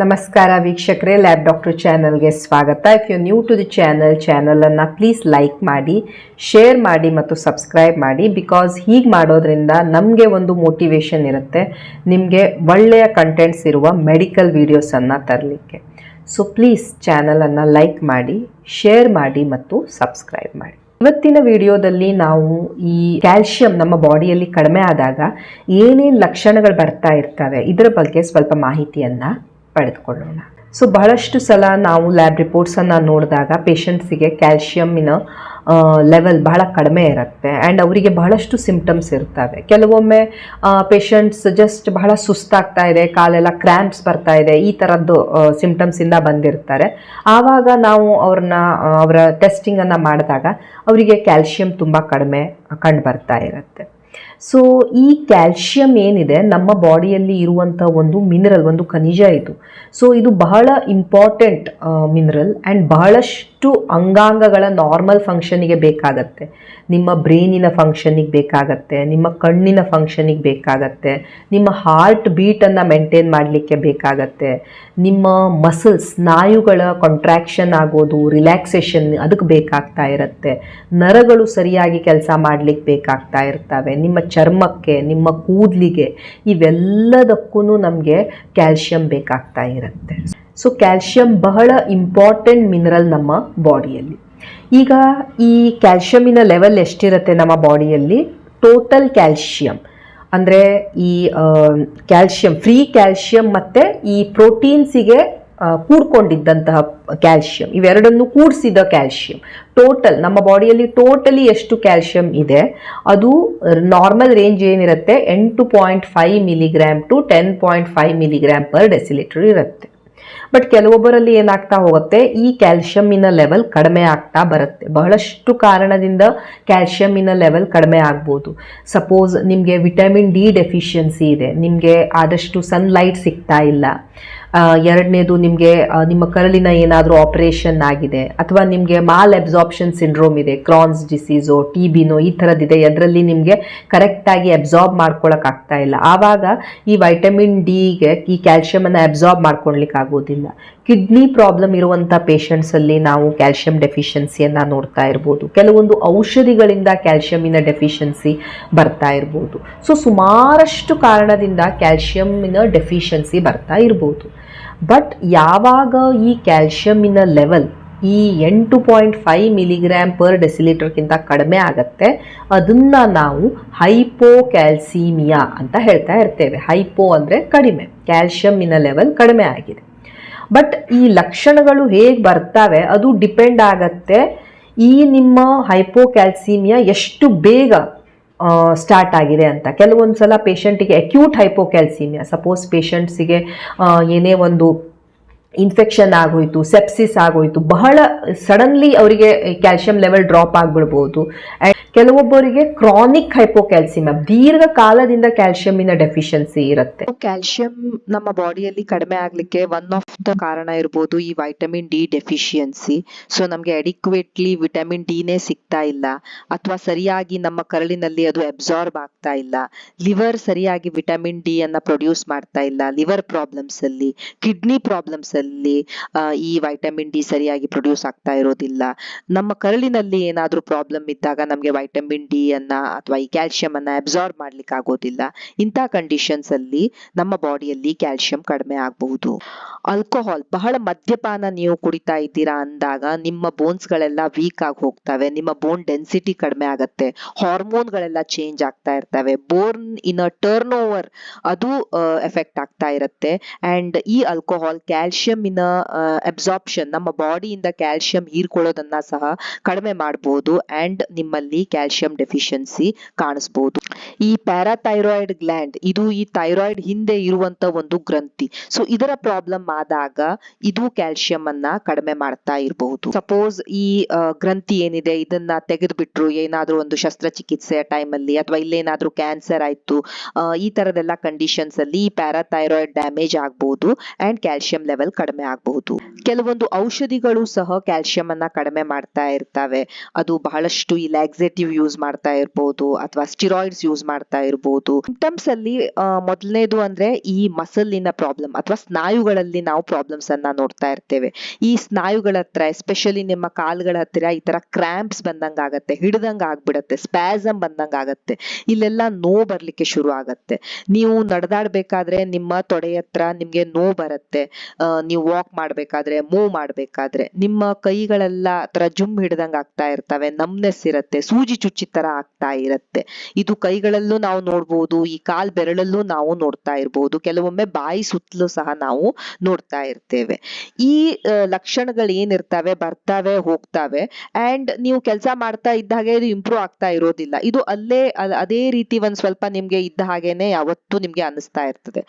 ನಮಸ್ಕಾರ ವೀಕ್ಷಕರೇ, lab doctor ಚಾನಲ್ಗೆ ಸ್ವಾಗತ. If you new to the channel ಚಾನಲನ್ನು ಪ್ಲೀಸ್ ಲೈಕ್ ಮಾಡಿ ಶೇರ್ ಮಾಡಿ ಮತ್ತು ಸಬ್ಸ್ಕ್ರೈಬ್ ಮಾಡಿ. ಬಿಕಾಸ್ ಹೀಗೆ ಮಾಡೋದ್ರಿಂದ ನಮಗೆ ಒಂದು ಮೋಟಿವೇಶನ್ ಇರುತ್ತೆ. ನಿಮಗೆ ಒಳ್ಳೆಯ ಕಂಟೆಂಟ್ಸ್ ಇರುವ ಮೆಡಿಕಲ್ ವೀಡಿಯೋಸನ್ನು ತರಲಿಕ್ಕೆ. ಸೊ ಪ್ಲೀಸ್ ಚಾನಲನ್ನು ಲೈಕ್ ಮಾಡಿ ಶೇರ್ ಮಾಡಿ ಮತ್ತು ಸಬ್ಸ್ಕ್ರೈಬ್ ಮಾಡಿ. ಇವತ್ತಿನ ವಿಡಿಯೋದಲ್ಲಿ ನಾವು ಈ ಕ್ಯಾಲ್ಶಿಯಂ ನಮ್ಮ ಬಾಡಿಯಲ್ಲಿ ಕಡಿಮೆ ಆದಾಗ ಏನೇನು ಲಕ್ಷಣಗಳು ಬರ್ತಾ ಇರ್ತವೆ, ಇದರ ಬಗ್ಗೆ ಸ್ವಲ್ಪ ಮಾಹಿತಿಯನ್ನು ಪಡೆದುಕೊಳ್ಳೋಣ. ಸೊ ಬಹಳಷ್ಟು ಸಲ ನಾವು ಲ್ಯಾಬ್ ರಿಪೋರ್ಟ್ಸನ್ನು ನೋಡಿದಾಗ ಪೇಷಂಟ್ಸಿಗೆ ಕ್ಯಾಲ್ಶಿಯಮ್ಮಿನ ಲೆವೆಲ್ ಬಹಳ ಕಡಿಮೆ ಇರುತ್ತೆ. ಆ್ಯಂಡ್ ಅವರಿಗೆ ಬಹಳಷ್ಟು ಸಿಂಪ್ಟಮ್ಸ್ ಇರ್ತವೆ. ಕೆಲವೊಮ್ಮೆ ಪೇಷಂಟ್ಸ್ ಜಸ್ಟ್ ಬಹಳ ಸುಸ್ತಾಗ್ತಾ ಇದೆ, ಕಾಲೆಲ್ಲ ಕ್ರ್ಯಾಂಪ್ಸ್ ಬರ್ತಾ ಇದೆ, ಈ ಥರದ್ದು ಸಿಂಪ್ಟಮ್ಸಿಂದ ಬಂದಿರ್ತಾರೆ. ಆವಾಗ ನಾವು ಅವ್ರನ್ನ ಅವರ ಟೆಸ್ಟಿಂಗನ್ನು ಮಾಡಿದಾಗ ಅವರಿಗೆ ಕ್ಯಾಲ್ಶಿಯಮ್ ತುಂಬ ಕಡಿಮೆ ಕಂಡು ಬರ್ತಾ ಇರುತ್ತೆ. ಸೊ ಈ ಕ್ಯಾಲ್ಶಿಯಂ ಏನಿದೆ, ನಮ್ಮ ಬಾಡಿಯಲ್ಲಿ ಇರುವಂಥ ಒಂದು ಮಿನರಲ್ ಒಂದು ಖನಿಜ ಇದು ಸೊ ಇದು ಬಹಳ ಇಂಪಾರ್ಟೆಂಟ್ ಮಿನರಲ್ ಆ್ಯಂಡ್ ಬಹಳಷ್ಟು ಅಂಗಾಂಗಗಳ ನಾರ್ಮಲ್ ಫಂಕ್ಷನಿಗೆ ಬೇಕಾಗತ್ತೆ. ನಿಮ್ಮ ಬ್ರೈನಿನ ಫಂಕ್ಷನಿಗೆ ಬೇಕಾಗತ್ತೆ, ನಿಮ್ಮ ಕಣ್ಣಿನ ಫಂಕ್ಷನಿಗೆ ಬೇಕಾಗತ್ತೆ, ನಿಮ್ಮ ಹಾರ್ಟ್ ಬೀಟನ್ನು ಮೇಂಟೈನ್ ಮಾಡಲಿಕ್ಕೆ ಬೇಕಾಗತ್ತೆ. ನಿಮ್ಮ ಮಸಲ್ಸ್ ಸ್ನಾಯುಗಳ ಕಾಂಟ್ರಾಕ್ಷನ್ ಆಗೋದು ರಿಲ್ಯಾಕ್ಸೇಷನ್ ಅದಕ್ಕೆ ಬೇಕಾಗ್ತಾ ಇರುತ್ತೆ. ನರಗಳು ಸರಿಯಾಗಿ ಕೆಲಸ ಮಾಡಲಿಕ್ಕೆ ಬೇಕಾಗ್ತಾ ಇರ್ತವೆ. ನಿಮ್ಮ ಚರ್ಮಕ್ಕೆ, ನಿಮ್ಮ ಕೂದಲಿಗೆ ಇವೆಲ್ಲದಕ್ಕೂ ನಮಗೆ ಕ್ಯಾಲ್ಶಿಯಂ ಬೇಕಾಗ್ತಾ ಇರುತ್ತೆ. ಸೊ ಕ್ಯಾಲ್ಶಿಯಂ ಬಹಳ ಇಂಪಾರ್ಟೆಂಟ್ ಮಿನರಲ್ ನಮ್ಮ ಬಾಡಿಯಲ್ಲಿ ಈಗ ಈ ಕ್ಯಾಲ್ಶಿಯಮಿನ ಲೆವೆಲ್ ಎಷ್ಟಿರುತ್ತೆ ನಮ್ಮ ಬಾಡಿಯಲ್ಲಿ ಟೋಟಲ್ ಕ್ಯಾಲ್ಶಿಯಂ ಅಂದರೆ ಈ ಕ್ಯಾಲ್ಶಿಯಂ ಫ್ರೀ ಕ್ಯಾಲ್ಶಿಯಂ ಮತ್ತು ಈ ಪ್ರೋಟೀನ್ಸಿಗೆ ಕೂಡ್ಕೊಂಡಿದ್ದಂತಹ ಕ್ಯಾಲ್ಶಿಯಂ ಇವೆರಡನ್ನು ಕೂಡಿಸಿದ ಕ್ಯಾಲ್ಶಿಯಂ ಟೋಟಲ್ ನಮ್ಮ ಬಾಡಿಯಲ್ಲಿ ಟೋಟಲಿ ಎಷ್ಟು ಕ್ಯಾಲ್ಶಿಯಂ ಇದೆ? ಅದು ನಾರ್ಮಲ್ ರೇಂಜ್ ಏನಿರುತ್ತೆ? ಎಂಟು point five milligram to ten point five milligram per decilitre ಇರುತ್ತೆ. ಬಟ್ ಕೆಲವೊಬ್ಬರಲ್ಲಿ ಏನಾಗ್ತಾ ಹೋಗುತ್ತೆ, ಈ ಕ್ಯಾಲ್ಶಿಯಮಿನ ಲೆವೆಲ್ ಕಡಿಮೆ ಆಗ್ತಾ ಬರುತ್ತೆ. ಬಹಳಷ್ಟು ಕಾರಣದಿಂದ ಕ್ಯಾಲ್ಶಿಯಮಿನ ಲೆವೆಲ್ ಕಡಿಮೆ ಆಗ್ಬೋದು. ಸಪೋಸ್ ನಿಮಗೆ ವಿಟಮಿನ್ ಡಿ ಡೆಫಿಷಿಯನ್ಸಿ ಇದೆ, ನಿಮಗೆ ಆದಷ್ಟು ಸನ್ಲೈಟ್ ಸಿಗ್ತಾ ಇಲ್ಲ. ಎರಡನೇದು ನಿಮಗೆ ನಿಮ್ಮ ಕರಳಿನ ಏನಾದರೂ ಆಪರೇಷನ್ ಆಗಿದೆ ಅಥವಾ ನಿಮಗೆ ಮಾಲ್ ಅಬ್ಸಾರ್ಪ್ಷನ್ ಸಿಂಡ್ರೋಮ್ ಇದೆ ಕ್ರಾನ್ಸ್ ಡಿಸೀಸೋ ಟಿ ಬಿನೋ ಈ ಥರದ್ದಿದೆ ಅದರಲ್ಲಿ ನಿಮಗೆ ಕರೆಕ್ಟಾಗಿ ಅಬ್ಸಾರ್ಬ್ ಮಾಡ್ಕೊಳ್ಳೋಕ್ಕಾಗ್ತಾ ಇಲ್ಲ. ಆವಾಗ ಈ ವೈಟಮಿನ್ ಡಿಗೆ ಈ ಕ್ಯಾಲ್ಶಿಯಮನ್ನು ಅಬ್ಸಾರ್ಬ್ ಮಾಡ್ಕೊಳ್ಲಿಕ್ಕೆ ಆಗೋದಿಲ್ಲ. ಕಿಡ್ನಿ ಪ್ರಾಬ್ಲಮ್ ಇರುವಂಥ ಪೇಷಂಟ್ಸಲ್ಲಿ ನಾವು ಕ್ಯಾಲ್ಶಿಯಂ ಡೆಫಿಷಿಯನ್ಸಿಯನ್ನು ನೋಡ್ತಾ ಇರ್ಬೋದು. ಕೆಲವೊಂದು ಔಷಧಿಗಳಿಂದ ಕ್ಯಾಲ್ಶಿಯಮಿನ ಡೆಫಿಷಿಯನ್ಸಿ ಬರ್ತಾ ಇರ್ಬೋದು. ಸೊ ಸುಮಾರಷ್ಟು ಕಾರಣದಿಂದ ಕ್ಯಾಲ್ಶಿಯಮಿನ ಡೆಫಿಷಿಯನ್ಸಿ ಬರ್ತಾ ಇರ್ಬೋದು. ಬಟ್ ಯಾವಾಗ ಈ ಕ್ಯಾಲ್ಶಿಯಮಿನ ಲೆವೆಲ್ ಈ ಎಂಟು ಪಾಯಿಂಟ್ ಫೈವ್ ಮಿಲಿಗ್ರಾಮ್ ಪರ್ ಡೆಸಿಲೀಟರ್ಗಿಂತ ಕಡಿಮೆ ಆಗುತ್ತೆ, ಅದನ್ನು ನಾವು ಹೈಪೋಕ್ಯಾಲ್ಸಿಮಿಯಾ ಅಂತ ಹೇಳ್ತಾ ಇರ್ತೇವೆ. ಹೈಪೋ ಅಂದರೆ ಕಡಿಮೆ ಕ್ಯಾಲ್ಶಿಯಮ್ಮಿನ ಲೆವೆಲ್ ಕಡಿಮೆ ಆಗಿದೆ. ಬಟ್ ಈ ಲಕ್ಷಣಗಳು ಹೇಗೆ ಬರ್ತವೆ, ಅದು ಡಿಪೆಂಡ್ ಆಗತ್ತೆ. ಈ ನಿಮ್ಮ ಹೈಪೋಕ್ಯಾಲ್ಸಿಮಿಯಾ ಎಷ್ಟು ಬೇಗ ಸ್ಟಾರ್ಟ್ ಆಗಿದೆ ಅಂತ. ಕೆಲವೊಂದು ಸಲ ಪೇಷಂಟಿಗೆ ಅಕ್ಯೂಟ್ ಹೈಪೋಕ್ಯಾಲ್ಸಿಮಿಯಾ ಸಪೋಸ್ ಪೇಷಂಟ್ಸಿಗೆ ಏನೇ ಒಂದು ಇನ್ಫೆಕ್ಷನ್ ಆಗೋಯ್ತು ಸೆಪ್ಸಿಸ್ ಆಗೋಯ್ತು, ಬಹಳ ಸಡನ್ಲಿ ಅವರಿಗೆ ಕ್ಯಾಲ್ಶಿಯಂ ಲೆವೆಲ್ ಡ್ರಾಪ್ ಆಗಿಬಿಡ್ಬೋದು. ಕೆಲವೊಬ್ಬರಿಗೆ ಕ್ರಾನಿಕ್ ದೀರ್ಘ ದೀರ್ಘಕಾಲದಿಂದ ಕ್ಯಾಲ್ಸಿಯಂನ ಡೆಫಿಷಿಯನ್ಸಿ ಇರುತ್ತೆ. ಕ್ಯಾಲ್ಸಿಯಂ ನಮ್ಮ ಬಾಡಿಯಲ್ಲಿ ಕಡಿಮೆ ಆಗ್ಲಿಕ್ಕೆ ಒನ್ ಆಫ್ ದ ಕಾರಣ ಇರ್ಬೋದು ಈ ವೈಟಮಿನ್ ಡಿ ಡೆಫಿಷಿಯನ್ಸಿ ಸೊ ನಮ್ಗೆ ಅಡಿಕ್ವೇಟ್ಲಿ ವಿಟಮಿನ್ ಡಿನೇ ಸಿಗ್ತಾ ಇಲ್ಲ. ಅಥವಾ ಸರಿಯಾಗಿ ನಮ್ಮ ಕರಳಿನಲ್ಲಿ ಅದು ಅಬ್ಸಾರ್ಬ್ ಆಗ್ತಾ ಇಲ್ಲ. ಲಿವರ್ ಸರಿಯಾಗಿ ವಿಟಮಿನ್ ಡಿ ಅನ್ನ ಪ್ರೊಡ್ಯೂಸ್ ಮಾಡ್ತಾ ಇಲ್ಲ. ಲಿವರ್ ಪ್ರಾಬ್ಲಮ್ಸ್ ಅಲ್ಲಿ ಕಿಡ್ನಿ ಪ್ರಾಬ್ಲಮ್ಸ್ ಅಲ್ಲಿ ಈ ವೈಟಮಿನ್ ಡಿ ಸರಿಯಾಗಿ ಪ್ರೊಡ್ಯೂಸ್ ಆಗ್ತಾ ಇರೋದಿಲ್ಲ. ನಮ್ಮ ಕರಳಿನಲ್ಲಿ ಏನಾದ್ರೂ ಪ್ರಾಬ್ಲಮ್ ಇದ್ದಾಗ ನಮ್ಗೆ ವೈಟಮಿನ್ ಡಿ ಅನ್ನ ಅಥವಾ ಈ ಕ್ಯಾಲ್ಶಿಯಂ ಅನ್ನ ಅಬ್ಸಾರ್ಬ್ ಮಾಡ್ಲಿಕ್ಕೆ ಆಗೋದಿಲ್ಲ ಇಂಥ ಕಂಡೀಷನ್ಸ್ ಅಲ್ಲಿ ನಮ್ಮ ಬಾಡಿಯಲ್ಲಿ ಕ್ಯಾಲ್ಶಿಯಂ ಕಡಿಮೆ ಆಗಬಹುದು. ಆಲ್ಕೋಹಾಲ್ ಬಹಳ ಮದ್ಯಪಾನ ನೀವು ಕುಡಿತಾ ಇದ್ದೀರಾ ಅಂದಾಗ ನಿಮ್ಮ ಬೋನ್ಸ್ ಗಳೆಲ್ಲ ವೀಕ್ ಆಗಿ ಹೋಗ್ತವೆ, ನಿಮ್ಮ ಬೋನ್ ಡೆನ್ಸಿಟಿ ಕಡಿಮೆ ಆಗತ್ತೆ ಹಾರ್ಮೋನ್ ಗಳೆಲ್ಲ ಚೇಂಜ್ ಆಗ್ತಾ ಇರ್ತವೆ born in a turn over ಅದು ಎಫೆಕ್ಟ್ ಆಗ್ತಾ ಇರುತ್ತೆ. ಅಂಡ್ ಈ ಆಲ್ಕೋಹಾಲ್ ಕ್ಯಾಲ್ಶಿಯಂ ಇನ್ ಅಬ್ಸಾರ್ಪ್ಷನ್ ನಮ್ಮ ಬಾಡಿಯಿಂದ ಕ್ಯಾಲ್ಶಿಯಂ ಹೀರ್ಕೊಳ್ಳೋದನ್ನ ಸಹ ಕಡಿಮೆ ಮಾಡಬಹುದು ಅಂಡ್ ನಿಮ್ಮಲ್ಲಿ ಕ್ಯಾಲ್ಶಿಯಂ ಡೆಫಿಷಿಯನ್ಸಿ ಕಾಣಿಸ್ಬೋದು. ಈ ಪ್ಯಾರಾಥೈರಾಯ್ಡ್ ಗ್ಲ್ಯಾಂಡ್ ಇದು ಈ ಥೈರಾಯ್ಡ್ ಹಿಂದೆ ಇರುವಂತ ಒಂದು ಗ್ರಂಥಿ. ಸೊ ಇದರ ಪ್ರಾಬ್ಲಮ್ ಆದಾಗ ಇದು ಕ್ಯಾಲ್ಸಿಯಂ ಅನ್ನ ಕಡಿಮೆ ಮಾಡ್ತಾ ಇರಬಹುದು. ಸಪೋಸ್ ಈ ಗ್ರಂಥಿ ಏನಿದೆ, ಇದನ್ನ ತೆಗೆದ್ಬಿಟ್ರು, ಏನಾದ್ರೂ ಒಂದು ಶಸ್ತ್ರಚಿಕಿತ್ಸೆಯ ಟೈಮಲ್ಲಿ ಅಥವಾ ಇಲ್ಲೇನಾದ್ರೂ ಕ್ಯಾನ್ಸರ್ ಆಯ್ತು ಈ ತರದೆಲ್ಲ ಕಂಡೀಷನ್ಸ್ ಅಲ್ಲಿ ಈ ಪ್ಯಾರಾಥೈರಾಯ್ಡ್ ಡ್ಯಾಮೇಜ್ ಆಗಬಹುದು ಅಂಡ್ ಕ್ಯಾಲ್ಸಿಯಂ ಲೆವೆಲ್ ಕಡಿಮೆ ಆಗಬಹುದು. ಕೆಲವೊಂದು ಔಷಧಿಗಳು ಸಹ ಕ್ಯಾಲ್ಸಿಯಂ ಅನ್ನ ಕಡಿಮೆ ಮಾಡ್ತಾ ಇರ್ತವೆ. ಅದು ಬಹಳಷ್ಟು ಈ ನೀವು ಯೂಸ್ ಮಾಡ್ತಾ ಇರ್ಬೋದು ಅಥವಾ ಸ್ಟಿರಾಯ್ಡ್ಸ್ ಯೂಸ್ ಮಾಡ್ತಾ ಇರ್ಬೋದು. ಸಿಂಪ್ಟಮ್ಸ್ ಅಲ್ಲಿ ಮೊದಲನೇದು ಅಂದ್ರೆ ಈ ಮಸಲ್ಲಿನ ಪ್ರಾಬ್ಲಮ್ ಅಥವಾ ಸ್ನಾಯುಗಳಲ್ಲಿ ನಾವು ಪ್ರಾಬ್ಲಮ್ಸ್ ಅನ್ನ ನೋಡ್ತಾ ಇರ್ತೇವೆ. ಈ ಸ್ನಾಯುಗಳ ಹತ್ರ ಎಸ್ಪೆಷಲಿ ನಿಮ್ಮ ಕಾಲ್ಗಳ ಹತ್ತಿರ ಈ ತರ ಕ್ರಾಂಪ್ಸ್ ಬಂದಂಗ ಆಗತ್ತೆ, ಹಿಡ್ದಂಗ ಆಗ್ಬಿಡತ್ತೆ ಸ್ಪ್ಯಾಸಮ್ ಬಂದಂಗ ಆಗತ್ತೆ, ಇಲ್ಲೆಲ್ಲ ನೋವು ಬರ್ಲಿಕ್ಕೆ ಶುರು ಆಗತ್ತೆ. ನೀವು ನಡೆದಾಡ್ಬೇಕಾದ್ರೆ ನಿಮ್ಮ ತೊಡೆ ಹತ್ರ ನಿಮ್ಗೆ ನೋವು ಬರುತ್ತೆ ನೀವು ವಾಕ್ ಮಾಡ್ಬೇಕಾದ್ರೆ ಮೂವ್ ಮಾಡ್ಬೇಕಾದ್ರೆ, ನಿಮ್ಮ ಕೈಗಳೆಲ್ಲ ತರ ಜುಮ್ ಹಿಡ್ದಂಗ ಆಗ್ತಾ ಇರ್ತವೆ ನಮ್ನೆಸ್ ಇರತ್ತೆ, ಸೂಜಿ ಚುಚ್ಚಿ ತರ ಆಗ್ತಾ ಇರತ್ತೆ. ಇದು ಕೈಗಳಲ್ಲೂ ನಾವು ನೋಡ್ಬೋದು, ಈ ಕಾಲ್ ಬೆರಳಲ್ಲೂ ನಾವು ನೋಡ್ತಾ ಇರ್ಬೋದು, ಕೆಲವೊಮ್ಮೆ ಬಾಯಿ ಸುತ್ತಲೂ ಸಹ ನಾವು ನೋಡ್ತಾ ಇರ್ತೇವೆ. ಈ ಲಕ್ಷಣಗಳು ಏನಿರ್ತಾವೆ, ಬರ್ತಾವೆ, ಹೋಗ್ತಾವೆ ಅಂಡ್ ನೀವು ಕೆಲಸ ಮಾಡ್ತಾ ಇದ್ದ ಹಾಗೆ ಇದು ಇಂಪ್ರೂವ್ ಆಗ್ತಾ ಇರೋದಿಲ್ಲ. ಇದು ಅಲ್ಲೇ ಅದೇ ರೀತಿ ಒಂದ್ ಸ್ವಲ್ಪ ನಿಮ್ಗೆ ಇದ್ದ ಹಾಗೇನೆ ಯಾವತ್ತೂ ನಿಮ್ಗೆ ಅನಿಸ್ತಾ ಇರ್ತದೆ.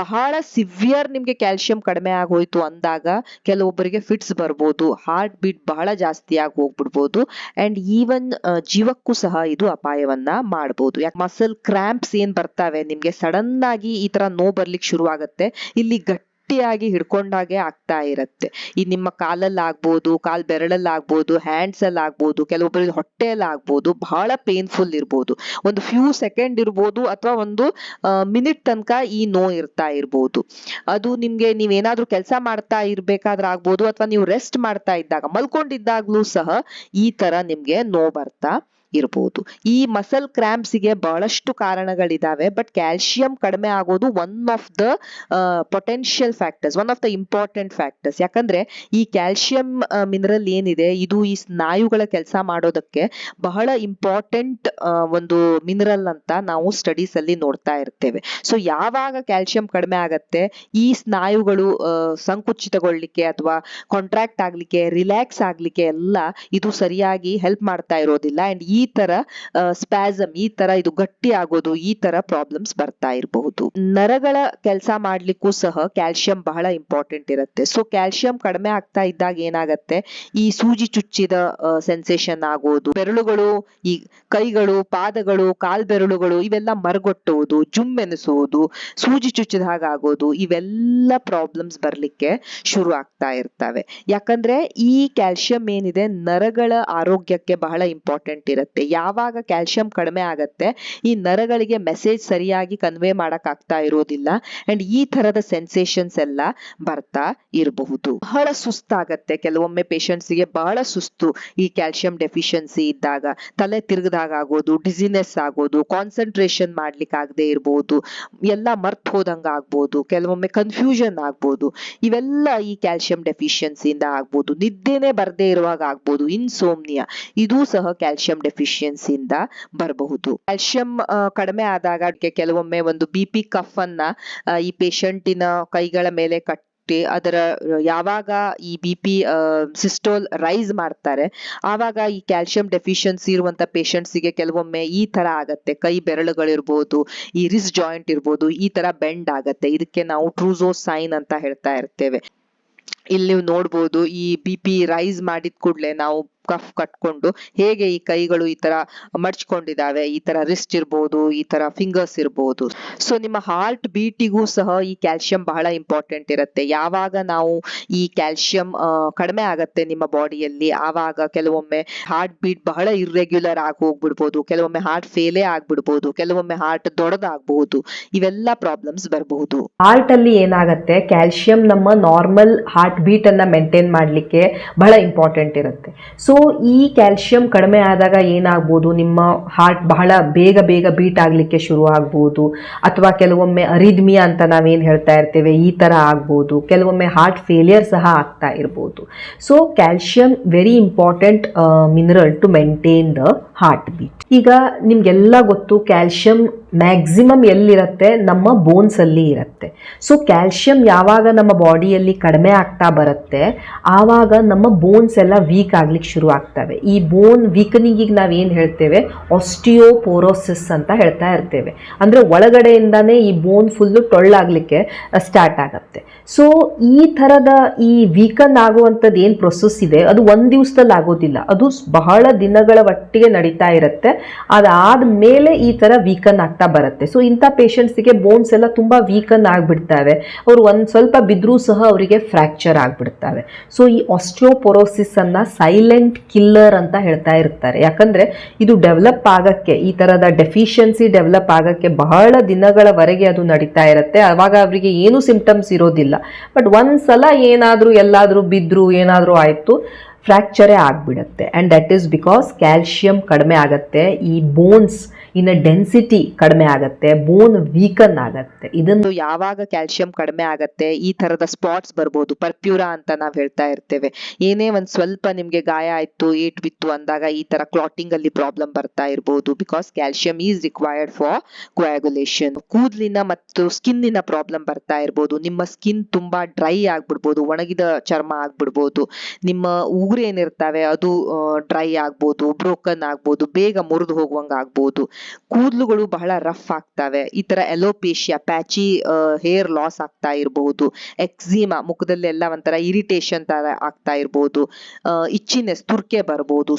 ಬಹಳ ಸಿವಿಯರ್ ನಿಮ್ಗೆ ಕ್ಯಾಲ್ಸಿಯಂ ಕಡಿಮೆ ಆಗೋಯ್ತು ಅಂದಾಗ ಕೆಲವೊಬ್ಬರಿಗೆ ಫಿಟ್ಸ್ ಬರ್ಬೋದು ಹಾರ್ಟ್ ಬೀಟ್ ಬಹಳ ಜಾಸ್ತಿ ಆಗಿ ಹೋಗ್ಬಿಡ್ಬೋದು ಅಂಡ್ ಈವನ್ ಜೀವಕ್ಕೂ ಸಹ ಇದು ಅಪಾಯವನ್ನ ಮಾಡಬಹುದು ಯಾಕೆ ಮಸಲ್ ಕ್ರಾಂಪ್ಸ್ ಏನ್ ಬರ್ತಾವೆ? ನಿಮ್ಗೆ ಸಡನ್ ಆಗಿ ಈ ತರ ನೋವು ಬರ್ಲಿಕ್ಕೆ ಶುರು ಆಗತ್ತೆ ಇಲ್ಲಿ ಗಟ್ಟಿಯಾಗಿ ಹಿಡ್ಕೊಂಡಾಗೆ ಆಗ್ತಾ ಇರತ್ತೆ. ಈ ನಿಮ್ಮ ಕಾಲಲ್ಲಿ ಆಗ್ಬೋದು ಕಾಲ್ ಬೆರಳಲ್ಲಿ ಆಗ್ಬೋದು ಹ್ಯಾಂಡ್ಸ್ ಅಲ್ಲಿ ಆಗ್ಬೋದು ಕೆಲವೊಬ್ಬರಿಗೆ ಹೊಟ್ಟೆಯಲ್ಲಿ ಬಹಳ ಪೇನ್ಫುಲ್ ಇರ್ಬೋದು. ಒಂದು ಫ್ಯೂ ಸೆಕೆಂಡ್ ಇರ್ಬೋದು ಅಥವಾ ಒಂದು ಮಿನಿಟ್ ತನಕ ಈ ನೋ ಇರ್ತಾ ಇರ್ಬೋದು. ಅದು ನಿಮ್ಗೆ ನೀವೇನಾದ್ರೂ ಕೆಲಸ ಮಾಡ್ತಾ ಇರ್ಬೇಕಾದ್ರೆ ಆಗ್ಬೋದು ಅಥವಾ ನೀವು ರೆಸ್ಟ್ ಮಾಡ್ತಾ ಇದ್ದಾಗ, ಮಲ್ಕೊಂಡಿದ್ದಾಗ್ಲೂ ಸಹ ಈ ತರ ನಿಮ್ಗೆ ನೋ ಬರ್ತಾ ಇರ್ಬೋದು. ಈ ಮಸಲ್ ಕ್ರಾಂಪ್ಸಿಗೆ ಬಹಳಷ್ಟು ಕಾರಣಗಳಿದಾವೆ ಬಟ್ ಕ್ಯಾಲ್ಸಿಯಂ ಕಡಿಮೆ ಆಗೋದು one of the potential factors one of the important factors ಯಾಕಂದ್ರೆ ಈ ಕ್ಯಾಲ್ಸಿಯಂ ಮಿನರಲ್ ಏನಿದೆ, ಇದು ಈ ಸ್ನಾಯುಗಳ ಕೆಲಸ ಮಾಡೋದಕ್ಕೆ ಬಹಳ ಇಂಪಾರ್ಟೆಂಟ್ ಒಂದು ಮಿನರಲ್ ಅಂತ ನಾವು ಸ್ಟಡೀಸ್ ಅಲ್ಲಿ ನೋಡ್ತಾ ಇರ್ತೇವೆ. ಸೊ ಯಾವಾಗ ಕ್ಯಾಲ್ಸಿಯಂ ಕಡಿಮೆ ಆಗತ್ತೆ, ಈ ಸ್ನಾಯುಗಳು ಸಂಕುಚಿತಗೊಳ್ಳಿಕ್ಕೆ ಅಥವಾ ಕಾಂಟ್ರಾಕ್ಟ್ ಆಗ್ಲಿಕ್ಕೆ ರಿಲ್ಯಾಕ್ಸ್ ಆಗ್ಲಿಕ್ಕೆ ಎಲ್ಲ ಇದು ಸರಿಯಾಗಿ ಹೆಲ್ಪ್ ಮಾಡ್ತಾ ಇರೋದಿಲ್ಲ. ಅಂಡ್ ಈ ತರ ಸ್ಪ್ಯಾಸಮ್ ಈ ತರ ಇದು ಗಟ್ಟಿ ಆಗೋದು, ಈ ತರ ಪ್ರಾಬ್ಲಮ್ಸ್ ಬರ್ತಾ ಇರಬಹುದು. ನರಗಳ ಕೆಲಸ ಮಾಡ್ಲಿಕ್ಕೂ ಸಹ ಕ್ಯಾಲ್ಸಿಯಂ ಬಹಳ ಇಂಪಾರ್ಟೆಂಟ್ ಇರುತ್ತೆ. ಸೊ ಕ್ಯಾಲ್ಸಿಯಂ ಕಡಿಮೆ ಆಗ್ತಾ ಇದ್ದಾಗ ಏನಾಗತ್ತೆ? ಈ ಸೂಜಿ ಚುಚ್ಚಿದ ಸೆನ್ಸೇಷನ್ ಆಗೋದು. ಬೆರಳುಗಳು ಈ ಕೈಗಳು, ಪಾದಗಳು, ಕಾಲ್ ಬೆರಳುಗಳು ಇವೆಲ್ಲ ಮರಗೊಟ್ಟುವುದು, ಜುಮ್ ಎನಿಸುವುದು, ಸೂಜಿ ಚುಚ್ಚಿದ ಆಗೋದು, ಇವೆಲ್ಲ ಪ್ರಾಬ್ಲಮ್ಸ್ ಬರ್ಲಿಕ್ಕೆ ಶುರು ಆಗ್ತಾ ಇರ್ತವೆ. ಯಾಕಂದ್ರೆ ಈ ಕ್ಯಾಲ್ಸಿಯಂ ಏನಿದೆ ನರಗಳ ಆರೋಗ್ಯಕ್ಕೆ ಬಹಳ ಇಂಪಾರ್ಟೆಂಟ್ ಇರುತ್ತೆ. ಯಾವಾಗ ಕ್ಯಾಲ್ಸಿಯಂ ಕಡಿಮೆ ಆಗತ್ತೆ, ಈ ನರಗಳಿಗೆ ಮೆಸೇಜ್ ಸರಿಯಾಗಿ ಕನ್ವೆ ಮಾಡಕ್ ಆಗ್ತಾ ಇರೋದಿಲ್ಲ. ಅಂಡ್ ಈ ತರದ ಸೆನ್ಸೇಷನ್ಸ್ ಎಲ್ಲ ಬರ್ತಾ ಇರಬಹುದು. ಬಹಳ ಸುಸ್ತಾಗತ್ತೆ. ಕೆಲವೊಮ್ಮೆ ಪೇಷಂಟ್ಸ್ಗೆ ಗೆ ಬಹಳ ಸುಸ್ತು ಈ ಕ್ಯಾಲ್ಸಿಯಂ ಡೆಫಿಷಿಯನ್ಸಿ ಇದ್ದಾಗ. ತಲೆ ತಿರುಗಿದಾಗ ಆಗೋದು ಡಿಸಿನೆಸ್ ಆಗೋದು ಕಾನ್ಸಂಟ್ರೇಷನ್ ಮಾಡ್ಲಿಕ್ಕೆ ಆಗದೆ ಇರಬಹುದು ಎಲ್ಲ ಮರ್ತ್ ಹೋದಂಗ ಆಗ್ಬೋದು. ಕೆಲವೊಮ್ಮೆ ಕನ್ಫ್ಯೂಷನ್ ಆಗ್ಬೋದು. ಇವೆಲ್ಲ ಈ ಕ್ಯಾಲ್ಸಿಯಂ ಡೆಫಿಷಿಯನ್ಸಿಯಿಂದ ಆಗ್ಬೋದು. ನಿದ್ದೆನೆ ಬರದೇ ಇರುವಾಗ ಆಗ್ಬೋದು. ಇನ್ಸೋಮ್ನಿಯಾ ಇದು ಸಹ ಕ್ಯಾಲ್ಸಿಯಂ ಡೆಫಿಷಿಯನ್ಸಿಯಿಂದ ಬರಬಹುದು. ಕ್ಯಾಲ್ಸಿಯಂ ಕಡಿಮೆ ಆದಾಗ ಕೆಲವೊಮ್ಮೆ ಒಂದು ಬಿ ಪಿ ಕಫ್ ಅನ್ನ ಈ ಪೇಷಂಟಿನ ಕೈಗಳ ಮೇಲೆ ಕಟ್ಟಿ, ಅದರ, ಯಾವಾಗ ಈ ಬಿ ಪಿ ಸಿಸ್ಟೋಲ್ ರೈಸ್ ಮಾಡ್ತಾರೆ, ಆವಾಗ ಈ ಕ್ಯಾಲ್ಸಿಯಂ ಡೆಫಿಷಿಯನ್ಸಿ ಇರುವಂತ ಪೇಷಂಟ್ಸ್ಗೆ ಕೆಲವೊಮ್ಮೆ ಈ ತರ ಆಗತ್ತೆ. ಕೈ ಬೆರಳುಗಳಿರ್ಬೋದು, ಈ ರಿಸ್ ಜಾಯಿಂಟ್ ಇರ್ಬೋದು, ಈ ತರ ಬೆಂಡ್ ಆಗತ್ತೆ. ಇದಕ್ಕೆ ನಾವು ಟ್ರೂಸೋ ಸೈನ್ ಅಂತ ಹೇಳ್ತಾ ಇರ್ತೇವೆ. ಇಲ್ಲಿ ನೀವು ನೋಡ್ಬೋದು, ಈ ಬಿ ಪಿ ರೈಸ್ ಮಾಡಿದ ಕೂಡಲೇ ನಾವು ಕಫ್ ಕಟ್ಕೊಂಡು ಹೇಗೆ ಈ ಕೈಗಳು ಈ ತರ ಮಡ್ಚ್ಕೊಂಡಿದಾವೆ ಈ ತರ ರಿಸ್ಟ್ ಇರ್ಬೋದು, ಈ ತರ ಫಿಂಗರ್ಸ್ ಇರ್ಬೋದು. ಸೊ ನಿಮ್ಮ ಹಾರ್ಟ್ ಬೀಟಿಗೂ ಸಹ ಈ ಕ್ಯಾಲ್ಸಿಯಂ ಬಹಳ ಇಂಪಾರ್ಟೆಂಟ್ ಇರುತ್ತೆ. ಯಾವಾಗ ನಾವು ಈ ಕ್ಯಾಲ್ಸಿಯಂ ಕಡಿಮೆ ಆಗತ್ತೆ ನಿಮ್ಮ ಬಾಡಿಯಲ್ಲಿ ಆವಾಗ ಕೆಲವೊಮ್ಮೆ ಹಾರ್ಟ್ ಬೀಟ್ ಬಹಳ ಇರ್ರೆಗ್ಯುಲರ್ ಆಗಿ ಹೋಗ್ಬಿಡ್ಬೋದು, ಕೆಲವೊಮ್ಮೆ ಹಾರ್ಟ್ ಫೇಲೇ ಆಗ್ಬಿಡ್ಬೋದು, ಕೆಲವೊಮ್ಮೆ ಹಾರ್ಟ್ ದೊಡ್ಡದಾಗಬಹುದು. ಇವೆಲ್ಲ ಪ್ರಾಬ್ಲಮ್ಸ್ ಬರಬಹುದು. ಹಾರ್ಟ್ ಅಲ್ಲಿ ಏನಾಗುತ್ತೆ? ಕ್ಯಾಲ್ಸಿಯಂ ನಮ್ಮ ನಾರ್ಮಲ್ ಹಾರ್ಟ್ ಬೀಟ್ ಅನ್ನ ಮೇಂಟೈನ್ ಮಾಡಲಿಕ್ಕೆ ಬಹಳ ಇಂಪಾರ್ಟೆಂಟ್ ಇರುತ್ತೆ. ಸೊ ಈ ಕ್ಯಾಲ್ಶಿಯಂ ಕಡಿಮೆ ಆದಾಗ ಏನಾಗ್ಬೋದು? ನಿಮ್ಮ ಹಾರ್ಟ್ ಬಹಳ ಬೇಗ ಬೇಗ ಬೀಟ್ ಆಗಲಿಕ್ಕೆ ಶುರು ಆಗ್ಬೋದು ಅಥವಾ ಕೆಲವೊಮ್ಮೆ ಅರಿದ್ಮಿಯಾ ಅಂತ ನಾವೇನು ಹೇಳ್ತಾ ಇರ್ತೇವೆ, ಈ ಥರ ಆಗ್ಬೋದು. ಕೆಲವೊಮ್ಮೆ ಹಾರ್ಟ್ ಫೇಲಿಯರ್ ಸಹ ಆಗ್ತಾ ಇರ್ಬೋದು. So calcium very important mineral to maintain the heart beat ಈಗ ನಿಮಗೆಲ್ಲ ಗೊತ್ತು ಕ್ಯಾಲ್ಶಿಯಂ ಮ್ಯಾಕ್ಸಿಮಮ್ ಎಲ್ಲಿರುತ್ತೆ? ನಮ್ಮ ಬೋನ್ಸ್ ಅಲ್ಲಿ ಇರುತ್ತೆ. ಸೊ ಕ್ಯಾಲ್ಶಿಯಂ ಯಾವಾಗ ನಮ್ಮ ಬಾಡಿಯಲ್ಲಿ ಕಡಿಮೆ ಆಗ್ತಾ ಬರುತ್ತೆ? ಆವಾಗ ನಮ್ಮ ಬೋನ್ಸ್ ಎಲ್ಲ ವೀಕ್ ಆಗ್ಲಿಕ್ಕೆ ಶುರು ಆಗ್ತವೆ ಈ ಬೋನ್ ವೀಕನಿಂಗಿಗೆ ಏನು ಹೇಳ್ತೇವೆ? ಆಸ್ಟಿಯೋಪೋರೋಸಿಸ್ ಅಂತ ಹೇಳ್ತಾ ಇರ್ತೇವೆ. ಅಂದರೆ ಒಳಗಡೆಯಿಂದನೇ ಈ ಬೋನ್ ಫುಲ್ಲು ಟೊಳ್ಳಾಗಲಿಕ್ಕೆ ಸ್ಟಾರ್ಟ್ ಆಗುತ್ತೆ. ಸೊ ಈ ಥರದ ಈ ವೀಕನ್ ಆಗುವಂಥದ್ದು ಏನು ಪ್ರೊಸೆಸ್ ಇದೆ? ಅದು ಒಂದು ದಿವಸದಲ್ಲಿ ಆಗೋದಿಲ್ಲ. ಅದು ಬಹಳ ದಿನಗಳ ಒಟ್ಟಿಗೆ ನಡೀತಾ ಇರುತ್ತೆ. ಅದಾದ ಮೇಲೆ ಈ ಥರ ವೀಕನ್ ಆಗ್ತಾ ಬರುತ್ತೆ. ಸೊ ಇಂಥ ಪೇಷಂಟ್ಸಿಗೆ ಬೋನ್ಸ್ ಎಲ್ಲ ತುಂಬ ವೀಕನ್ ಆಗಿಬಿಡ್ತವೆ. ಅವರು ಒಂದು ಸ್ವಲ್ಪ ಬಿದ್ದರೂ ಸಹ ಅವರಿಗೆ ಫ್ರ್ಯಾಕ್ಚರ್ ಆಗಿಬಿಡ್ತವೆ. ಸೊ ಈ ಆಸ್ಟಿಯೋಪೊರೋಸಿಸ್ ಅನ್ನ ಸೈಲೆಂಟ್ ಕಿಲ್ಲರ್ ಅಂತ ಹೇಳ್ತಾ ಇರ್ತಾರೆ. ಯಾಕಂದ್ರೆ ಇದು ಡೆವಲಪ್ ಆಗೋಕ್ಕೆ, ಈ ಥರದ ಡೆಫಿಷಿಯನ್ಸಿ ಡೆವಲಪ್ ಆಗೋಕ್ಕೆ ಬಹಳ ದಿನಗಳವರೆಗೆ ಅದು ನಡೀತಾ ಇರುತ್ತೆ. ಆವಾಗ ಅವರಿಗೆ ಏನು ಸಿಂಪ್ಟಮ್ಸ್ ಇರೋದಿಲ್ಲ. ಬಟ್ ಒಂದ್ಸಲ ಏನಾದರೂ, ಎಲ್ಲಾದರೂ ಬಿದ್ದರು ಏನಾದರೂ ಆಯಿತು ಫ್ರ್ಯಾಕ್ಚರೇ ಆಗಿಬಿಡುತ್ತೆ. And that is because calcium ಕಡಿಮೆ ಆಗುತ್ತೆ. ಈ ಬೋನ್ಸ್ ಇನ್ನ ಡೆನ್ಸಿಟಿ ಕಡಿಮೆ ಆಗುತ್ತೆ. ಬೋನ್ ವೀಕನ್ ಆಗತ್ತೆ. ಇದನ್ನು ಯಾವಾಗ ಕ್ಯಾಲ್ಶಿಯಂ ಕಡಿಮೆ ಆಗುತ್ತೆ? ಈ ತರದ ಸ್ಪಾಟ್ಸ್ ಬರ್ಬೋದು. ಪರ್ಪ್ಯೂರಾ ಅಂತ ನಾವು ಹೇಳ್ತಾ ಇರ್ತೇವೆ. ಏನೇ ಒಂದು ಸ್ವಲ್ಪ ನಿಮ್ಗೆ ಗಾಯ ಆಯ್ತು, ಏಟ್ ಬಿತ್ತು ಅಂದಾಗ ಈ ತರ ಕ್ಲಾಟಿಂಗ್ ಅಲ್ಲಿ ಪ್ರಾಬ್ಲಮ್ ಬರ್ತಾ ಇರ್ಬೋದು. Because calcium is required for coagulation ಕೂದಲಿನ ಮತ್ತು ಸ್ಕಿನ್ನಿನ ಪ್ರಾಬ್ಲಮ್ ಬರ್ತಾ ಇರ್ಬೋದು. ನಿಮ್ಮ ಸ್ಕಿನ್ ತುಂಬಾ ಡ್ರೈ ಆಗ್ಬಿಡ್ಬೋದು. ಒಣಗಿದ ಚರ್ಮ ಆಗ್ಬಿಡ್ಬೋದು. ನಿಮ್ಮ ಉಗುರು ಏನಿರ್ತವೆ, ಅದು ಡ್ರೈ ಆಗ್ಬೋದು ಬ್ರೋಕನ್ ಆಗ್ಬೋದು, ಬೇಗ ಮುರಿದು ಹೋಗುವಂಗೆ ಆಗ್ಬೋದು. ಕೂದಲುಗಳು ಬಹಳ ರಫ್ ಆಗ್ತವೆ. ಈ ತರ ಎಲೋಪೇಶಿಯಾ ಪ್ಯಾಚಿ ಹೇರ್ ಲಾಸ್ ಆಗ್ತಾ ಇರಬಹುದು ಎಕ್ಸಿಮಾ ಮುಖದಲ್ಲೆಲ್ಲ ಒಂಥರ ಇರಿಟೇಷನ್ ತರ ಆಗ್ತಾ ಇರಬಹುದು ಇಚ್ಚಿನೆಸ್ ತುರ್ಕೆ ಬರ್ಬೋದು.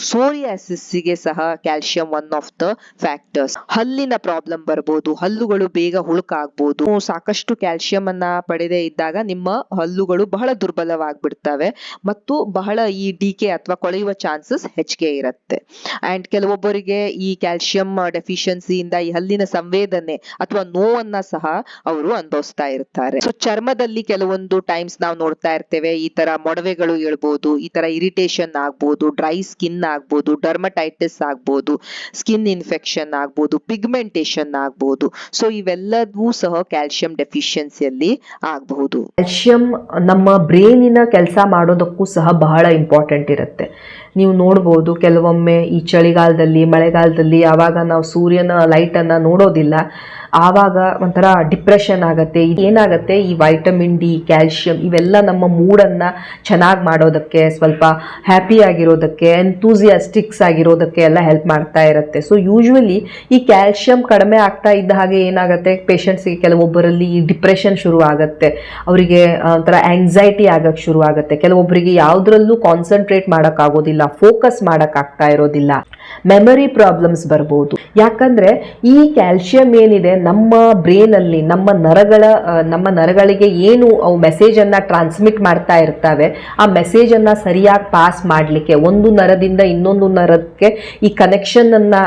ಗೆ ಸಹ calcium one of the factors ಹಲ್ಲಿನ ಪ್ರಾಬ್ಲಮ್ ಬರ್ಬೋದು. ಹಲ್ಲುಗಳು ಬೇಗ ಹುಳುಕಾಗ್ಬೋದು. ಸಾಕಷ್ಟು ಕ್ಯಾಲ್ಸಿಯಂ ಅನ್ನ ಪಡೆದೇ ಇದ್ದಾಗ ನಿಮ್ಮ ಹಲ್ಲುಗಳು ಬಹಳ ದುರ್ಬಲವಾಗ್ಬಿಡ್ತವೆ. ಮತ್ತು ಬಹಳ ಈ ಡಿಕೆ ಅಥವಾ ಕೊಳೆಯುವ ಚಾನ್ಸಸ್ ಹೆಚ್ಚಿಗೆ ಇರುತ್ತೆ. ಅಂಡ್ ಕೆಲವೊಬ್ಬರಿಗೆ ಈ ಕ್ಯಾಲ್ಸಿಯಂ ಡೆಫಿಷಿಯನ್ಸಿಯಿಂದ ಈ ಹಲ್ಲಿನ ಸಂವೇದನೆ ಅಥವಾ ನೋವನ್ನ ಸಹ ಅವರು ಅನುಭವಿಸ್ತಾ ಇರ್ತಾರೆ. ಸೊ ಚರ್ಮದಲ್ಲಿ ಕೆಲವೊಂದು ಟೈಮ್ಸ್ ನಾವು ನೋಡ್ತಾ ಇರ್ತೇವೆ, ಈ ತರ ಮೊಡವೆಗಳು ಹೇಳ್ಬೋದು ಈ ತರ ಇರಿಟೇಷನ್ ಆಗ್ಬೋದು ಡ್ರೈ ಸ್ಕಿನ್ ಆಗ್ಬೋದು ಡರ್ಮಟೈಟಿಸ್ ಆಗ್ಬೋದು ಸ್ಕಿನ್ ಇನ್ಫೆಕ್ಷನ್ ಆಗ್ಬೋದು ಪಿಗ್ಮೆಂಟೇಷನ್ ಆಗ್ಬೋದು. ಸೊ ಇವೆಲ್ಲದೂ ಸಹ ಕ್ಯಾಲ್ಸಿಯಂ ಡೆಫಿಷಿಯನ್ಸಿಯಲ್ಲಿ ಆಗಬಹುದು. ಕ್ಯಾಲ್ಸಿಯಂ ನಮ್ಮ ಬ್ರೈನಿನ ಕೆಲಸ ಮಾಡೋದಕ್ಕೂ ಸಹ ಬಹಳ ಇಂಪಾರ್ಟೆಂಟ್ ಇರುತ್ತೆ. ನೀವು ನೋಡ್ಬೋದು ಕೆಲವೊಮ್ಮೆ ಈ ಚಳಿಗಾಲದಲ್ಲಿ ಮಳೆಗಾಲದಲ್ಲಿ ಯಾವಾಗ ನಾವು ಸೂರ್ಯನ ಲೈಟನ್ನು ನೋಡೋದಿಲ್ಲ ಆವಾಗ ಒಂಥರ ಡಿಪ್ರೆಷನ್ ಆಗುತ್ತೆ ಏನಾಗುತ್ತೆ, ಈ ವೈಟಮಿನ್ ಡಿ, ಕ್ಯಾಲ್ಶಿಯಂ ಇವೆಲ್ಲ ನಮ್ಮ ಮೂಡನ್ನು ಚೆನ್ನಾಗಿ ಮಾಡೋದಕ್ಕೆ, ಸ್ವಲ್ಪ ಹ್ಯಾಪಿ ಆಗಿರೋದಕ್ಕೆ ಎಂತೂಸಿಯಾಸ್ಟಿಕ್ಸ್ ಆಗಿರೋದಕ್ಕೆ ಎಲ್ಲ ಹೆಲ್ಪ್ ಮಾಡ್ತಾ ಇರುತ್ತೆ. ಸೊ ಯೂಶ್ವಲಿ ಈ ಕ್ಯಾಲ್ಶಿಯಂ ಕಡಿಮೆ ಆಗ್ತಾ ಇದ್ದ ಹಾಗೆ ಏನಾಗುತ್ತೆ ಪೇಷಂಟ್ಸ್ಗೆ ಕೆಲವೊಬ್ಬರಲ್ಲಿ ಈ ಡಿಪ್ರೆಷನ್ ಶುರು ಆಗುತ್ತೆ. ಅವರಿಗೆ ಒಂಥರ ಆಂಗ್ಸೈಟಿ ಆಗಕ್ಕೆ ಶುರು ಆಗುತ್ತೆ. ಕೆಲವೊಬ್ಬರಿಗೆ ಯಾವುದರಲ್ಲೂ ಕಾನ್ಸಂಟ್ರೇಟ್ ಮಾಡೋಕ್ಕಾಗೋದಿಲ್ಲ ಫೋಕಸ್ ಮಾಡೋಕ್ಕಾಗ್ತಾ ಇರೋದಿಲ್ಲ. ಮೆಮೊರಿ ಪ್ರಾಬ್ಲಮ್ಸ್ ಬರ್ಬೋದು. ಯಾಕಂದ್ರೆ ಈ ಕ್ಯಾಲ್ಶಿಯಂ ಏನಿದೆ ನಮ್ಮ ಬ್ರೇನಲ್ಲಿ ನಮ್ಮ ನರಗಳ ನಮ್ಮ ನರಗಳಿಗೆ ಏನು ಅವು ಮೆಸೇಜನ್ನು ಟ್ರಾನ್ಸ್ಮಿಟ್ ಮಾಡ್ತಾ ಇರ್ತವೆ, ಆ ಮೆಸೇಜನ್ನು ಸರಿಯಾಗಿ ಪಾಸ್ ಮಾಡಲಿಕ್ಕೆ, ಒಂದು ನರದಿಂದ ಇನ್ನೊಂದು ನರಕ್ಕೆ ಈ ಕನೆಕ್ಷನನ್ನು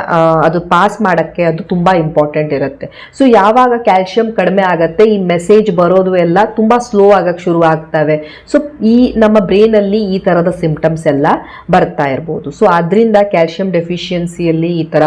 ಅದು ಪಾಸ್ ಮಾಡೋಕ್ಕೆ ಅದು ತುಂಬ ಇಂಪಾರ್ಟೆಂಟ್ ಇರುತ್ತೆ. ಸೊ ಯಾವಾಗ ಕ್ಯಾಲ್ಶಿಯಂ ಕಡಿಮೆ ಆಗುತ್ತೆ, ಈ ಮೆಸೇಜ್ ಬರೋದು ಎಲ್ಲ ತುಂಬ ಸ್ಲೋ ಆಗಕ್ಕೆ ಶುರು ಆಗ್ತವೆ. ಸೊ ಈ ನಮ್ಮ ಬ್ರೇನಲ್ಲಿ ಈ ಥರದ ಸಿಂಪ್ಟಮ್ಸ್ ಎಲ್ಲ ಬರ್ತಾ ಇರ್ಬೋದು. ಸೊ ಅದರಿಂದ ಕ್ಯಾಲ್ಶಿಯಂ ಡೆಫಿಷಿಯನ್ಸಿಯಲ್ಲಿ ಈ ತರ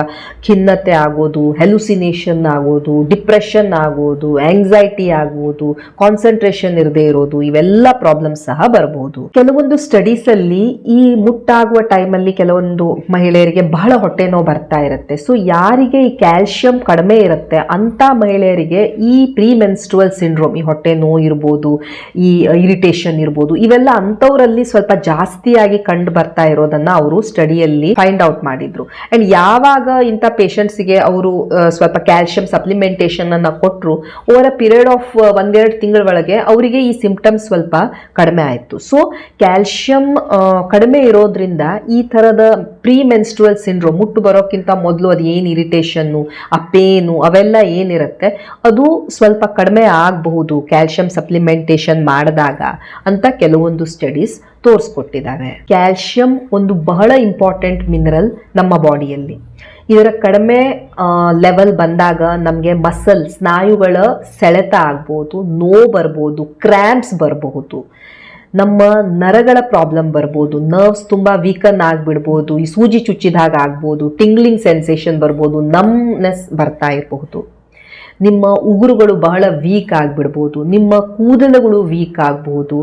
ಖಿನ್ನತೆ ಆಗೋದು ಹೆಲುಸಿನೇಷನ್ ಆಗೋದು ಡಿಪ್ರೆಷನ್ ಆಗೋದು ಆಂಗ್ಸೈಟಿ ಆಗೋದು ಕಾನ್ಸಂಟ್ರೇಷನ್ ಇರದೇ ಇರೋದು, ಇವೆಲ್ಲ ಪ್ರಾಬ್ಲಮ್ಸ್ ಸಹ ಬರಬಹುದು ಕೆಲವೊಂದು ಸ್ಟಡೀಸ್ ಅಲ್ಲಿ ಈ ಮುಟ್ಟಾಗುವ ಟೈಮಲ್ಲಿ ಕೆಲವೊಂದು ಮಹಿಳೆಯರಿಗೆ ಬಹಳ ಹೊಟ್ಟೆ ನೋವು ಬರ್ತಾ ಇರುತ್ತೆ. ಸೊ ಯಾರಿಗೆ ಈ ಕ್ಯಾಲ್ಶಿಯಂ ಕಡಿಮೆ ಇರುತ್ತೆ ಅಂತ ಮಹಿಳೆಯರಿಗೆ ಈ ಪ್ರೀ ಮೆನ್ಸ್ಟ್ರುವಲ್ ಸಿಂಡ್ರೋಮ್ ಈ ಹೊಟ್ಟೆ ನೋವು ಇರ್ಬೋದು, ಈ ಇರಿಟೇಷನ್ ಇರ್ಬೋದು, ಇವೆಲ್ಲ ಅಂಥವರಲ್ಲಿ ಸ್ವಲ್ಪ ಜಾಸ್ತಿಯಾಗಿ ಕಂಡು ಬರ್ತಾ ಇರೋದನ್ನ ಅವರು ಸ್ಟಡಿಯಲ್ಲಿ ಫೈಂಡ್ ಔಟ್ ಮಾಡಿದ್ರು. ಅಂಡ್ ಯಾವಾಗ ಇಂಥ ಪೇಷಂಟ್ಸ್ಗೆ ಅವರು ಸ್ವಲ್ಪ ಕ್ಯಾಲ್ಶಿಯಂ ಸಪ್ಲಿಮೆಂಟೇಷನ್ ಅನ್ನ ಕೊಟ್ಟರು ಓವರ್ ಅ ಪೀರಿಯಡ್ ಆಫ್ ಒಂದೆರಡು ತಿಂಗಳ ಒಳಗೆ ಅವರಿಗೆ ಈ ಸಿಂಪ್ಟಮ್ಸ್ ಸ್ವಲ್ಪ ಕಡಿಮೆ ಆಯಿತು. ಸೊ ಕ್ಯಾಲ್ಶಿಯಂ ಕಡಿಮೆ ಇರೋದ್ರಿಂದ ಈ ಥರದ ಪ್ರೀ ಮೆನ್ಸ್ಟ್ರುವಲ್ ಸಿಂಡ್ರೋಮ್ ಮುಟ್ಟು ಬರೋಕ್ಕಿಂತ ಮೊದಲು ಅದು ಏನು ಇರಿಟೇಷನ್ನು ಆ ಪೇನು ಅವೆಲ್ಲ ಏನಿರುತ್ತೆ, ಅದು ಸ್ವಲ್ಪ ಕಡಿಮೆ ಆಗಬಹುದು ಕ್ಯಾಲ್ಶಿಯಂ ಸಪ್ಲಿಮೆಂಟೇಷನ್ ಮಾಡಿದಾಗ ಅಂತ ಕೆಲವೊಂದು ಸ್ಟಡೀಸ್ ತೋರಿಸ್ಕೊಟ್ಟಿದ್ದಾವೆ ಕ್ಯಾಲ್ಶಿಯಂ ಒಂದು ಬಹಳ ಇಂಪಾರ್ಟೆಂಟ್ ಮಿನರಲ್ ನಮ್ಮ ಬಾಡಿಯಲ್ಲಿ. ಇದರ ಕಡಿಮೆ ಲೆವೆಲ್ ಬಂದಾಗ ನಮಗೆ ಮಸಲ್ ಸ್ನಾಯುಗಳ ಸೆಳೆತ ಆಗ್ಬೋದು, ನೋವು ಬರ್ಬೋದು, ಕ್ರ್ಯಾಂಪ್ಸ್ ಬರಬಹುದು ನಮ್ಮ ನರಗಳ ಪ್ರಾಬ್ಲಮ್ ಬರ್ಬೋದು, ನರ್ವ್ಸ್ ತುಂಬ ವೀಕನ್ ಆಗಿಬಿಡ್ಬೋದು, ಈ ಸೂಜಿ ಚುಚ್ಚಿದಾಗ ಆಗ್ಬೋದು, ಟಿಂಗ್ಲಿಂಗ್ ಸೆನ್ಸೇಷನ್ ಬರ್ಬೋದು, ನಮ್ನೆಸ್ ಬರ್ತಾ ಇರಬಹುದು. ನಿಮ್ಮ ಉಗುರುಗಳು ಬಹಳ ವೀಕ್ ಆಗಿಬಿಡ್ಬೋದು, ನಿಮ್ಮ ಕೂದಲುಗಳು ವೀಕ್ ಆಗಬಹುದು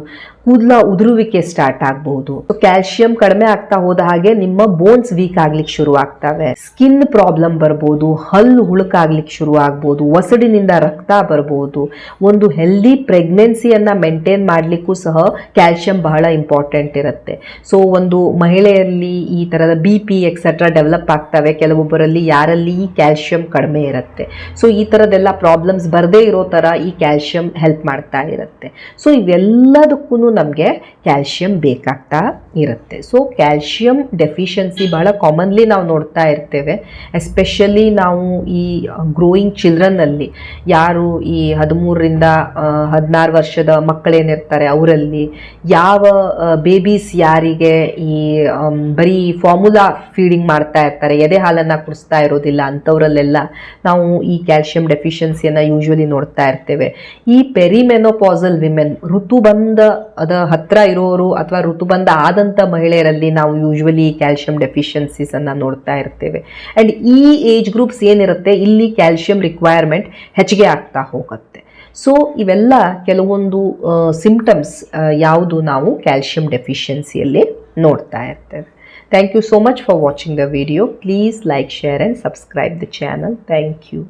ಕೂದಲ ಉದುರುವಿಕೆ ಸ್ಟಾರ್ಟ್ ಆಗಬಹುದು ಕ್ಯಾಲ್ಸಿಯಂ ಕಡಿಮೆ ಆಗ್ತಾ ಹೋದ ಹಾಗೆ ನಿಮ್ಮ ಬೋನ್ಸ್ ವೀಕ್ ಆಗ್ಲಿಕ್ಕೆ ಶುರು ಆಗ್ತವೆ. ಸ್ಕಿನ್ ಪ್ರಾಬ್ಲಮ್ ಬರ್ಬೋದು, ಹಲ್ಲು ಹುಳುಕಾಗ್ಲಿಕ್ಕೆ ಶುರು ಆಗ್ಬೋದು, ಒಸಡಿನಿಂದ ರಕ್ತ ಬರ್ಬೋದು. ಒಂದು ಹೆಲ್ದಿ ಪ್ರೆಗ್ನೆನ್ಸಿಯನ್ನ ಮೇಂಟೈನ್ ಮಾಡಲಿಕ್ಕೂ ಸಹ ಕ್ಯಾಲ್ಸಿಯಂ ಬಹಳ ಇಂಪಾರ್ಟೆಂಟ್ ಇರುತ್ತೆ. ಸೊ ಒಂದು ಮಹಿಳೆಯಲ್ಲಿ ಈ ತರದ ಬಿ ಪಿ ಎಕ್ಸೆಟ್ರಾ ಡೆವಲಪ್ ಆಗ್ತವೆ. ಕೆಲವೊಬ್ಬರಲ್ಲಿ ಯಾರಲ್ಲಿ ಈ ಕ್ಯಾಲ್ಶಿಯಂ ಕಡಿಮೆ ಇರುತ್ತೆ. ಸೊ ಈ ಥರದ್ದೆಲ್ಲ ಪ್ರಾಬ್ಲಮ್ಸ್ ಬರದೇ ಇರೋ ಥರ ಈ ಕ್ಯಾಲ್ಸಿಯಂ ಹೆಲ್ಪ್ ಮಾಡ್ತಾ ಇರುತ್ತೆ. ಸೊ ಇವೆಲ್ಲದಕ್ಕೂ ನಮಗೆ ಕ್ಯಾಲ್ಶಿಯಂ ಬೇಕಾಗ್ತಾ ಇರುತ್ತೆ. ಸೊ ಕ್ಯಾಲ್ಶಿಯಂ ಡೆಫಿಷಿಯನ್ಸಿ ಬಹಳ ಕಾಮನ್ಲಿ ನಾವು ನೋಡ್ತಾ ಇರ್ತೇವೆ. ಎಸ್ಪೆಷಲಿ ನಾವು ಈ ಗ್ರೋಯಿಂಗ್ ಚಿಲ್ಡ್ರನ್ನಲ್ಲಿ ಯಾರು ಈ ಹದಿಮೂರರಿಂದ ಹದಿನಾರು ವರ್ಷದ ಮಕ್ಕಳೇನಿರ್ತಾರೆ ಅವರಲ್ಲಿ ಯಾವ ಬೇಬೀಸ್ ಯಾರಿಗೆ ಈ ಬರೀ ಫಾರ್ಮುಲಾ ಫೀಡಿಂಗ್ ಮಾಡ್ತಾ ಇರ್ತಾರೆ, ಎದೆ ಹಾಲನ್ನು ಕುಡಿಸ್ತಾ ಇರೋದಿಲ್ಲ ಅಂಥವರಲ್ಲೆಲ್ಲ ನಾವು ಈ ಕ್ಯಾಲ್ಶಿಯಂ ಡೆಫಿಷಿಯನ್ಸಿಯನ್ನು ಯೂಶ್ವಲಿ ನೋಡ್ತಾ ಇರ್ತೇವೆ. ಈ ಪೆರಿಮೆನೋಪಾಸಲ್ ವಿಮೆನ್ ಋತುಬಂಧ ಅದ ಹತ್ರ ಇರೋರು ಅಥವಾ ಋತುಬಂಧ ಆದಂಥ ಮಹಿಳೆಯರಲ್ಲಿ ನಾವು ಯೂಶ್ವಲಿ ಕ್ಯಾಲ್ಶಿಯಂ ಡೆಫಿಷಿಯನ್ಸೀಸನ್ನು ನೋಡ್ತಾ ಇರ್ತೇವೆ. ಆ್ಯಂಡ್ ಈ ಏಜ್ ಗ್ರೂಪ್ಸ್ ಏನಿರುತ್ತೆ, ಇಲ್ಲಿ ಕ್ಯಾಲ್ಶಿಯಂ ರಿಕ್ವೈರ್ಮೆಂಟ್ ಹೆಚ್ಚಿಗೆ ಆಗ್ತಾ ಹೋಗುತ್ತೆ. ಸೊ ಇವೆಲ್ಲ ಕೆಲವೊಂದು ಸಿಂಪ್ಟಮ್ಸ್ ಯಾವುದು ನಾವು ಕ್ಯಾಲ್ಶಿಯಂ ಡೆಫಿಷಿಯನ್ಸಿಯಲ್ಲಿ ನೋಡ್ತಾ ಇರ್ತೇವೆ. Thank you so much for watching the video please like share and subscribe the channel thank you